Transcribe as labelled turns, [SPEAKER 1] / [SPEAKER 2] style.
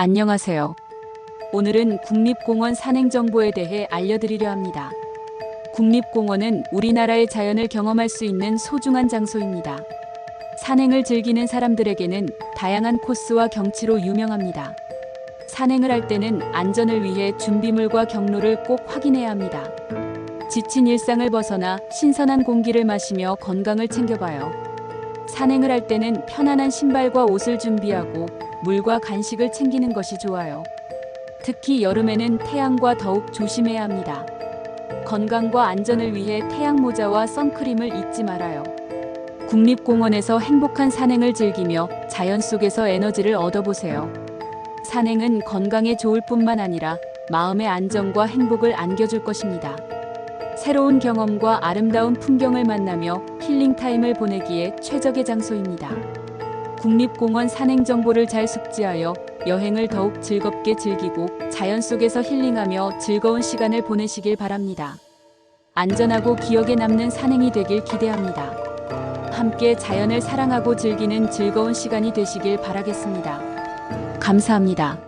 [SPEAKER 1] 안녕하세요. 오늘은 국립공원 산행 정보에 대해 알려드리려 합니다. 국립공원은 우리나라의 자연을 경험할 수 있는 소중한 장소입니다. 산행을 즐기는 사람들에게는 다양한 코스와 경치로 유명합니다. 산행을 할 때는 안전을 위해 준비물과 경로를 꼭 확인해야 합니다. 지친 일상을 벗어나 신선한 공기를 마시며 건강을 챙겨봐요. 산행을 할 때는 편안한 신발과 옷을 준비하고 물과 간식을 챙기는 것이 좋아요. 특히 여름에는 태양과 더욱 조심해야 합니다. 건강과 안전을 위해 태양 모자와 선크림을 잊지 말아요. 국립공원에서 행복한 산행을 즐기며 자연 속에서 에너지를 얻어보세요. 산행은 건강에 좋을 뿐만 아니라 마음의 안정과 행복을 안겨줄 것입니다. 새로운 경험과 아름다운 풍경을 만나며 힐링 타임을 보내기에 최적의 장소입니다. 국립공원 산행 정보를 잘 숙지하여 여행을 더욱 즐겁게 즐기고 자연 속에서 힐링하며 즐거운 시간을 보내시길 바랍니다. 안전하고 기억에 남는 산행이 되길 기대합니다. 함께 자연을 사랑하고 즐기는 즐거운 시간이 되시길 바라겠습니다. 감사합니다.